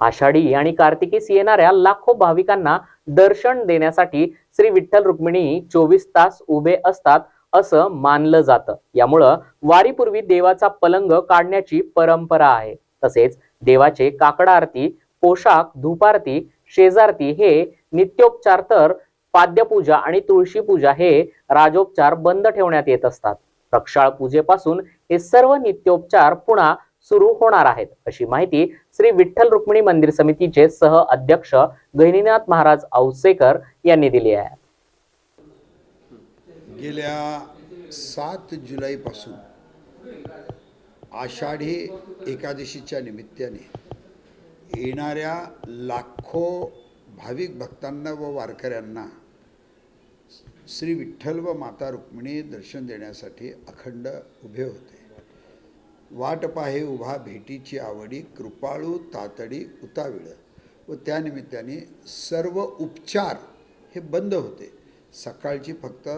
आषाढी आणि कार्तिकीस येणाऱ्या लाखो भाविकांना दर्शन देण्यासाठी श्री विठ्ठल रुक्मिणी चोवीस तास उभे असतात असं मानलं जातं. यामुळं वारीपूर्वी देवाचा पलंग काढण्याची परंपरा आहे. तसेच देवाचे काकडा आरती पोशाख धुपारती शेजारती हे नित्योपचार तर पाद्यपूजा आणि तुळशी पूजा हे राजोपचार बंद ठेवण्यात येत असतात. प्रक्षाळ पूजेपासून हे सर्व नित्योपचार पुन्हा सुरू होणार आहेत. अशी माहिती श्री विठ्ठल रुक्मिणी मंदिर समितीचे सह अध्यक्ष गहिनीनाथ महाराज औसेकर यांनी दिली आहे. गेल्या सात जुलैपासून आषाढी एकादशीच्या निमित्ताने येणाऱ्या लाखो भाविक भक्तांना व वारकऱ्यांना श्री विठ्ठल व माता रुक्मिणी दर्शन देण्यासाठी अखंड उभे होते. वाट पाहे उभा भेटीची आवडी कृपाळू तातडी उताविळ. व त्यानिमित्ताने सर्व उपचार हे बंद होते. सकाळची फक्त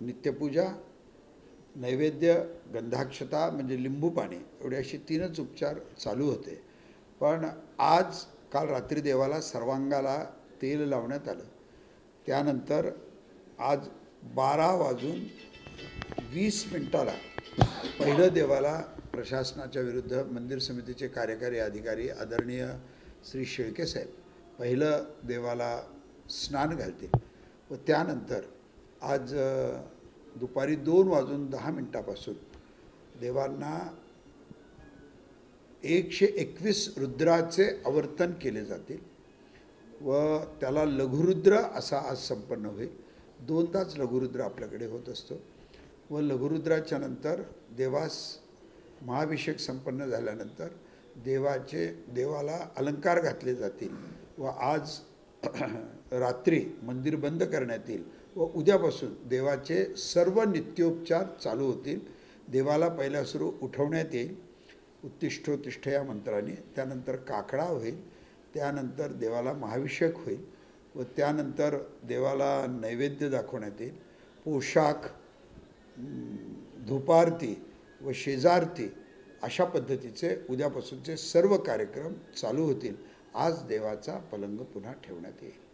नित्यपूजा नैवेद्य गंधाक्षता म्हणजे लिंबू पाणी एवढे असे तीनच उपचार चालू होते. पण आज काल रात्री देवाला सर्वांगाला तेल लावण्यात आलं. त्यानंतर आज बारा वाजून वीस मिनटाला पहिलं देवाला प्रशासनाच्या विरुद्ध मंदिर समितीचे कार्यकारी अधिकारी आदरणीय श्री शेळके साहेब पहिलं देवाला स्नान घालतील व त्यानंतर आज दुपारी दोन वाजून दहा मिनटापासून देवांना एकशे एकवीस रुद्राचे आवर्तन केले जातील व त्याला लघुरुद्र असा आज संपन्न होईल. दोनदाच लघुरुद्र आपल्याकडे होत असतो. व लघुरुद्राच्या नंतर देवास महाभिषेक संपन्न झाल्यानंतर देवाचे देवाला अलंकार घातले जातील व आज रात्री मंदिर बंद करण्यात येईल व उद्यापासून देवाचे सर्व नित्योपचार चालू होतील. देवाला पहिल्या सुरू उठवण्यात येईल. उत्तिष्ठोत्तिष्ठ या मंत्राने. त्यानंतर काकडा होईल. त्यानंतर देवाला महाभिषेक होईल व त्यानंतर देवाला नैवेद्य दाखवण्यात येईल. पोशाख धुपारती व शेजारती अशा पद्धतीचे उद्यापासूनचे सर्व कार्यक्रम चालू होतील. आज देवाचा पलंग पुन्हा ठेवण्यात येईल.